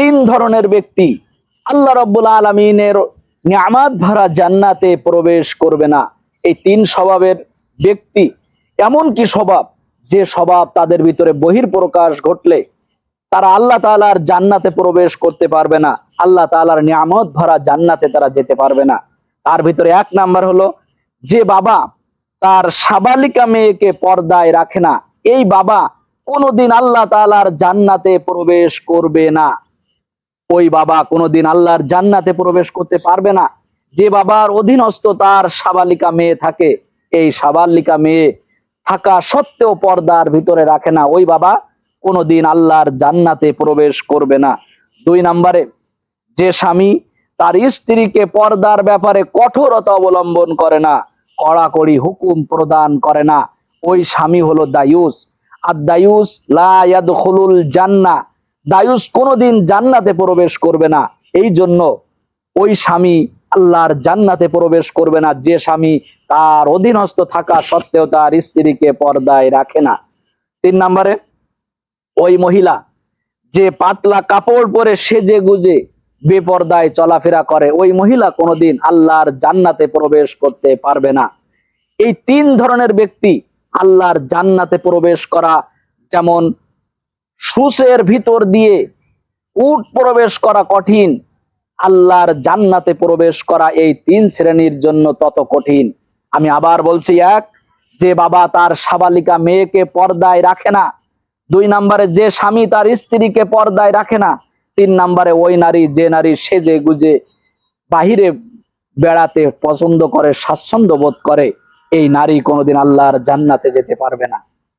তিন ধরনের ব্যক্তি। আল্লাহ রব্বুল আলমিনের নিয়ামাত ভরা জান্নাতে প্রবেশ করবে না। এই তিন স্বভাবের ব্যক্তি এমন কি স্বভাব, যে স্বভাব তাদের ভিতরে বহির প্রকাশ ঘটলে তারা আল্লাহ তাআলার জান্নাতে প্রবেশ করতে পারবে না। আল্লাহ তাআলার নিয়ামত ভরা জান্নাতে তারা যেতে পারবে না। তার ভিতরে এক নাম্বার হলো, যে বাবা তার সাবালিকা মেয়েকে পর্দায় রাখে না, এই বাবা কোনোদিন আল্লাহ তাআলার জান্নাতে প্রবেশ করবে না। ওই বাবা কোনোদিন আল্লাহর জান্নাতে প্রবেশ করতে পারবে না। যে বাবার অধীনস্থ তার সাবালিকা মেয়ে থাকে, এই সাবালিকা মেয়ে থাকা সত্ত্বেও পর্দার ভিতরে রাখে না। ওই বাবা কোনোদিন আল্লাহর জান্নাতে প্রবেশ করবে না। দুই নম্বরে, যে স্বামী তার স্ত্রীকে পর্দার ব্যাপারে কঠোরতা অবলম্বন করে না, কড়াকড়ি হুকুম প্রদান করে না, ওই স্বামী হলো দায়ুস। আর দায়ুস লা ইয়াদখুলুল জান্না দায়ুস কোনোদিন জান্নাতে প্রবেশ করবে না। এই জন্য ওই স্বামী আল্লাহর জান্নাতে প্রবেশ করবে না। যে স্বামী তার অধীনস্থ থাকা সত্ত্বেও তার স্ত্রীকে পর্দায় রাখে না। তিন নম্বরে, ওই মহিলা যে পাতলা কাপড় পরে সেজে গুজে বেপর্দায় চলাফেরা করে, ওই মহিলা কোনোদিন আল্লাহর জান্নাতে প্রবেশ করতে পারবে না। এই তিন ধরনের ব্যক্তি আল্লাহর জান্নাতে প্রবেশ করা যেমন সুসের ভিতর দিয়ে উট প্রবেশ করা কঠিন, আল্লাহর জান্নাতে প্রবেশ করা এই তিন শ্রেণির জন্য তত কঠিন। আমি আবার বলছি এক, যে বাবা তার সাবালিকা মেয়েকে পর্দায় রাখে না, দুই নম্বরে যে স্বামী তার স্ত্রীকে পর্দায় রাখে না, তিন নম্বরে ওই নারী যে নারী সেজে গুজে বাহিরে বেড়াতে পছন্দ করে, স্বাচ্ছন্দ্য বোধ করে, এই নারী কোনোদিন আল্লাহর জান্নাতে যেতে পারবে না।